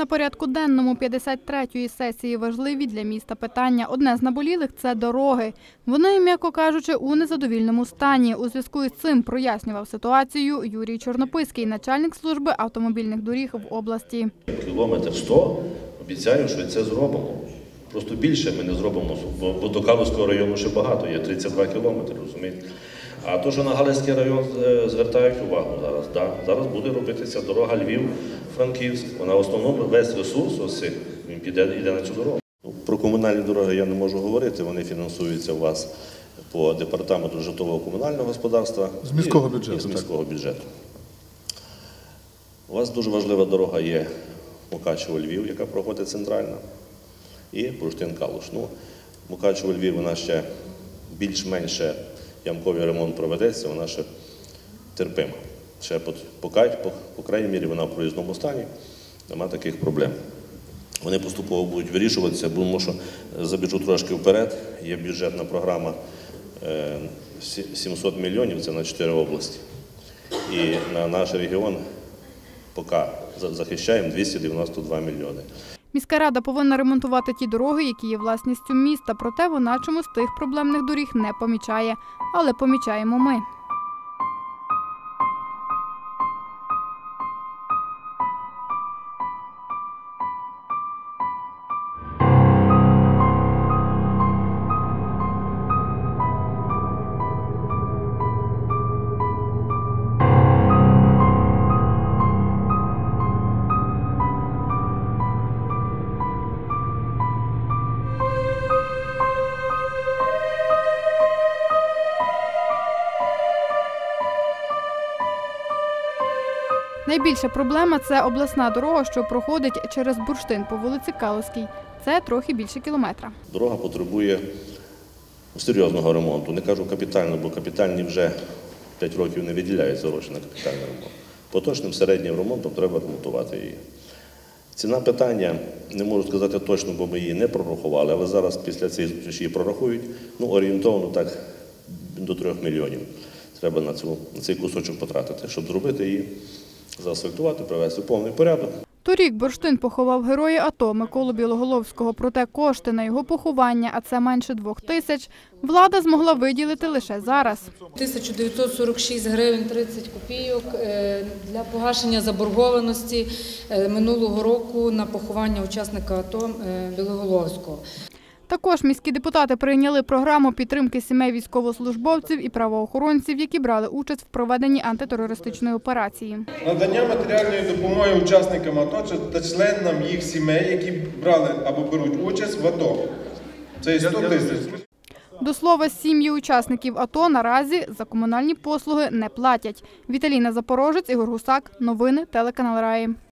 На порядку денному 53-ї сесії важливі для міста питання. Одне з наболілих – це дороги. Вони, м'яко кажучи, у незадовільному стані. У зв'язку із цим прояснював ситуацію Юрій Чорнописький, начальник служби автомобільних доріг в області. Кілометр 100, обіцяю, що це зробимо. Просто більше ми не зробимо, бо, до Калузького району ще багато, є 32 кілометри, розумієте? А то, що на Галицький район е, звертають увагу зараз, зараз буде робитися дорога Львів-Франківськ. Вона в основному весь ресурс ось цих, він піде йде на цю дорогу. Ну, Про комунальні дороги я не можу говорити, вони фінансуються у вас по департаменту житлово-комунального господарства. З міського і- бюджету, І з так. бюджету. У вас дуже важлива дорога є Мукачево-Львів, яка проходить центральна, і Бурштин-Калуш. Ну, Мукачево-Львів, вона ще більш-менше ямковий ремонт проведеться, вона ще терпима. Ще по, по, по, крайній мірі вона в проїзному стані, нема таких проблем. Вони поступово будуть вирішуватися, тому що забіжу трошки вперед. Є бюджетна програма е, 700 мільйонів, це на 4 області. І на наш регіон поки захищаємо 292 мільйони. Міська рада повинна ремонтувати ті дороги, які є власністю міста, проте вона чомусь тих проблемних доріг не помічає. Але помічаємо ми. Найбільша проблема це обласна дорога, що проходить через бурштин по вулиці Калуській. Це трохи більше кілометра. Дорога потребує серйозного ремонту. Не кажу капітально, бо капітальні вже 5 років не виділяються гроші на капітальний ремонт. Поточним середнім ремонтом треба ремонтувати її. Ціна питання не можу сказати точно, бо ми її не прорахували, але зараз після цієї зустрічі її прорахують. Ну, орієнтовно так до 3 мільйонів треба на, цю, на цей кусочок потратити, щоб зробити її, заасфальтувати, привести в повний порядок. Торік бурштин поховав героя АТО Миколу Білоголовського. Проте кошти на його поховання, а це менше двох тисяч, влада змогла виділити лише зараз. 1946 гривень 30 копійок е, для погашення заборгованості е, минулого року на поховання учасника АТО е, Білоголовського. Також міські депутати прийняли програму підтримки сімей військовослужбовців і правоохоронців, які брали участь в проведенні антитерористичної операції. Надання матеріальної допомоги учасникам АТО та членам їх сімей, які брали або беруть участь в АТО. Це є 100 тисяч. До слова, сім'ї учасників АТО наразі за комунальні послуги не платять. Віталіна Запорожець, Ігор Гусак. Новини телеканал Раї.